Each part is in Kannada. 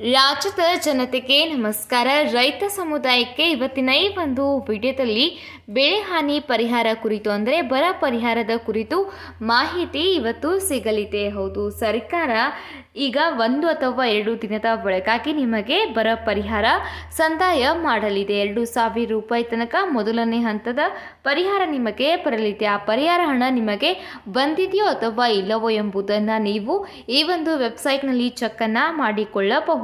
ರಾಜ್ಯದ ಜನತೆಗೆ ನಮಸ್ಕಾರ. ರೈತ ಸಮುದಾಯಕ್ಕೆ ಇವತ್ತಿನ ಈ ಒಂದು ವಿಡಿಯೋದಲ್ಲಿ ಬೆಳೆ ಹಾನಿ ಪರಿಹಾರ ಕುರಿತು, ಅಂದರೆ ಬರ ಪರಿಹಾರದ ಕುರಿತು ಮಾಹಿತಿ ಇವತ್ತು ಸಿಗಲಿದೆ. ಹೌದು, ಸರ್ಕಾರ ಈಗ ಒಂದು ಅಥವಾ ಎರಡು ದಿನದ ಒಳಗಾಗಿ ನಿಮಗೆ ಬರ ಪರಿಹಾರ ಸಂದಾಯ ಮಾಡಲಿದೆ. ಎರಡು ಸಾವಿರ ರೂಪಾಯಿ ತನಕ ಮೊದಲನೇ ಹಂತದ ಪರಿಹಾರ ನಿಮಗೆ ಬರಲಿದೆ. ಆ ಪರಿಹಾರ ಹಣ ನಿಮಗೆ ಬಂದಿದೆಯೋ ಅಥವಾ ಇಲ್ಲವೋ ಎಂಬುದನ್ನು ನೀವು ಈ ಒಂದು ವೆಬ್ಸೈಟ್ನಲ್ಲಿ ಚೆಕ್ಕನ್ನು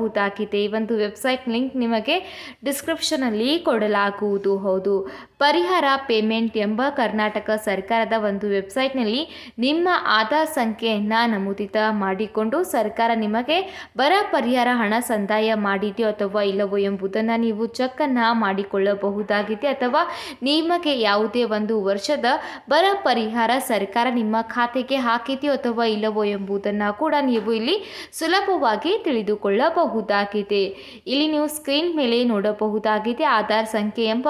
ಮಾಡಿಕೊಳ್ಳಬಹುದಾಗಿದೆ ಈ ಒಂದು ವೆಬ್ಸೈಟ್ ಲಿಂಕ್ ನಿಮಗೆ ಡಿಸ್ಕ್ರಿಪ್ಷನಲ್ಲಿ ಕೊಡಲಾಗುವುದು. ಹೌದು. ಪರಿಹಾರ ಪೇಮೆಂಟ್ ಎಂಬ ಕರ್ನಾಟಕ ಸರ್ಕಾರದ ಒಂದು ವೆಬ್ಸೈಟ್ನಲ್ಲಿ ನಿಮ್ಮ ಆಧಾರ್ ಸಂಖ್ಯೆಯನ್ನು ನಮೂದಿತ ಮಾಡಿಕೊಂಡು ಸರ್ಕಾರ ನಿಮಗೆ ಬರ ಪರಿಹಾರ ಹಣ ಸಂದಾಯ ಮಾಡಿದೆಯೋ ಅಥವಾ ಇಲ್ಲವೋ ಎಂಬುದನ್ನು ನೀವು ಚೆಕ್ಕನ್ನು ಮಾಡಿಕೊಳ್ಳಬಹುದಾಗಿದೆ ಅಥವಾ ನಿಮಗೆ ಯಾವುದೇ ಒಂದು ವರ್ಷದ ಬರ ಪರಿಹಾರ ಸರ್ಕಾರ ನಿಮ್ಮ ಖಾತೆಗೆ ಹಾಕಿದೆಯೋ ಅಥವಾ ಇಲ್ಲವೋ ಎಂಬುದನ್ನು ಕೂಡ ನೀವು ಇಲ್ಲಿ ಸುಲಭವಾಗಿ ತಿಳಿದುಕೊಳ್ಳಬಹುದಾಗಿದೆ. ಇಲ್ಲಿ ನೀವು ಸ್ಕ್ರೀನ್ ಮೇಲೆ ನೋಡಬಹುದಾಗಿದೆ ಆಧಾರ್ ಸಂಖ್ಯೆ ಎಂಬ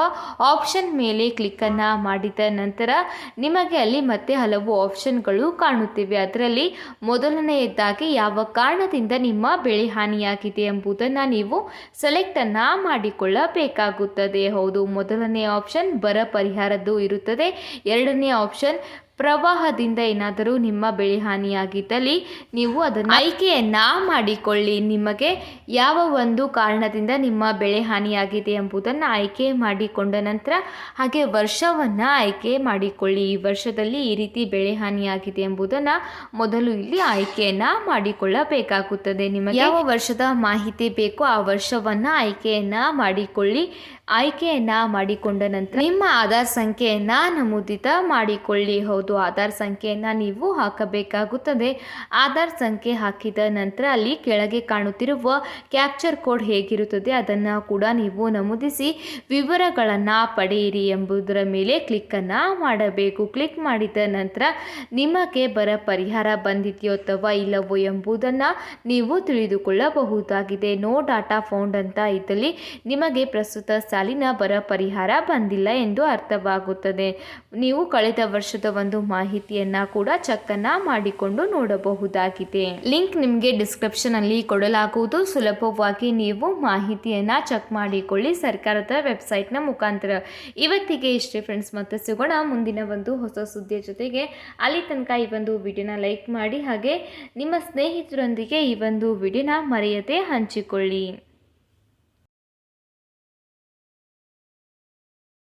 ಆಪ್ಷನ್ ಕ್ಲಿಕ್ಕನ್ನು ಮಾಡಿದ ನಂತರ ನಿಮಗೆ ಅಲ್ಲಿ ಮತ್ತೆ ಹಲವು ಆಪ್ಷನ್ಗಳು ಕಾಣುತ್ತಿವೆ. ಅದರಲ್ಲಿ ಮೊದಲನೆಯದಾಗಿ ಯಾವ ಕಾರಣದಿಂದ ನಿಮ್ಮ ಬೆಳೆ ಹಾನಿಯಾಗಿದೆ ಎಂಬುದನ್ನು ನೀವು ಸೆಲೆಕ್ಟನ್ನು ಮಾಡಿಕೊಳ್ಳಬೇಕಾಗುತ್ತದೆ. ಹೌದು, ಮೊದಲನೇ ಆಪ್ಷನ್ ಬರ ಪರಿಹಾರದ್ದು ಇರುತ್ತದೆ. ಎರಡನೇ ಆಪ್ಷನ್ ಪ್ರವಾಹದಿಂದ ಏನಾದರೂ ನಿಮ್ಮ ಬೆಳೆ ಹಾನಿಯಾಗಿದ್ದಲ್ಲಿ ನೀವು ಅದನ್ನು ಆಯ್ಕೆಯನ್ನು ಮಾಡಿಕೊಳ್ಳಿ. ನಿಮಗೆ ಯಾವ ಒಂದು ಕಾರಣದಿಂದ ನಿಮ್ಮ ಬೆಳೆ ಹಾನಿಯಾಗಿದೆ ಎಂಬುದನ್ನು ಆಯ್ಕೆ ಮಾಡಿಕೊಂಡ ನಂತರ ಹಾಗೆ ವರ್ಷವನ್ನು ಆಯ್ಕೆ ಮಾಡಿಕೊಳ್ಳಿ. ಈ ವರ್ಷದಲ್ಲಿ ಈ ರೀತಿ ಬೆಳೆ ಹಾನಿಯಾಗಿದೆ ಎಂಬುದನ್ನು ಮೊದಲು ಇಲ್ಲಿ ಆಯ್ಕೆಯನ್ನು ಮಾಡಿಕೊಳ್ಳಬೇಕಾಗುತ್ತದೆ. ನಿಮಗೆ ಯಾವ ವರ್ಷದ ಮಾಹಿತಿ ಬೇಕೋ ಆ ವರ್ಷವನ್ನು ಆಯ್ಕೆಯನ್ನು ಮಾಡಿಕೊಳ್ಳಿ. ಆಯ್ಕೆಯನ್ನು ಮಾಡಿಕೊಂಡ ನಂತರ ನಿಮ್ಮ ಆಧಾರ್ ಸಂಖ್ಯೆಯನ್ನು ನಮೂದಿತ ಮಾಡಿಕೊಳ್ಳಿ. ಹೌದು. ಆಧಾರ್ ಸಂಖ್ಯೆಯನ್ನು ನೀವು ಹಾಕಬೇಕಾಗುತ್ತದೆ. ಆಧಾರ್ ಸಂಖ್ಯೆ ಹಾಕಿದ ನಂತರ ಅಲ್ಲಿ ಕೆಳಗೆ ಕಾಣುತ್ತಿರುವ ಕ್ಯಾಪ್ಚರ್ ಕೋಡ್ ಹೇಗಿರುತ್ತದೆ ಅದನ್ನು ಕೂಡ ನೀವು ನಮೂದಿಸಿ ವಿವರಗಳನ್ನು ಪಡೆಯಿರಿ ಎಂಬುದರ ಮೇಲೆ ಕ್ಲಿಕ್ಕನ್ನು ಮಾಡಬೇಕು. ಕ್ಲಿಕ್ ಮಾಡಿದ ನಂತರ ನಿಮಗೆ ಬರ ಪರಿಹಾರ ಬಂದಿದೆಯೋ ಅಥವಾ ಇಲ್ಲವೋ ಎಂಬುದನ್ನು ನೀವು ತಿಳಿದುಕೊಳ್ಳಬಹುದಾಗಿದೆ. ನೋ ಡಾಟಾ ಫೌಂಡ್ ಅಂತ ಇದ್ದಲ್ಲಿ ನಿಮಗೆ ಪ್ರಸ್ತುತ ಸಾಲಿನ ಬರ ಪರಿಹಾರ ಬಂದಿಲ್ಲ ಎಂದು ಅರ್ಥವಾಗುತ್ತದೆ. ನೀವು ಕಳೆದ ವರ್ಷದ ಒಂದು ಮಾಹಿತಿಯನ್ನು ಕೂಡ ಚೆಕ್ಕನ್ನು ಮಾಡಿಕೊಂಡು ನೋಡಬಹುದಾಗಿದೆ. ಲಿಂಕ್ ನಿಮಗೆ ಡಿಸ್ಕ್ರಿಪ್ಷನಲ್ಲಿ ಕೊಡಲಾಗುವುದು. ಸುಲಭವಾಗಿ ನೀವು ಮಾಹಿತಿಯನ್ನು ಚೆಕ್ ಮಾಡಿಕೊಳ್ಳಿ. ಸರ್ಕಾರದ ವೆಬ್ಸೈಟ್ನ ಮುಖಾಂತರ. ಇವತ್ತಿಗೆ ಇಷ್ಟೇ ಫ್ರೆಂಡ್ಸ್ ಮತ್ತೆ ಸಿಗೋಣ ಮುಂದಿನ ಒಂದು ಹೊಸ ಸುದ್ದಿಯ ಜೊತೆಗೆ. ಅಲ್ಲಿ ತನಕ ಈ ಒಂದು ವಿಡಿಯೋನ ಲೈಕ್ ಮಾಡಿ, ಹಾಗೆ ನಿಮ್ಮ ಸ್ನೇಹಿತರೊಂದಿಗೆ ಈ ಒಂದು ವಿಡಿಯೋನ ಮರೆಯದೆ ಹಂಚಿಕೊಳ್ಳಿ.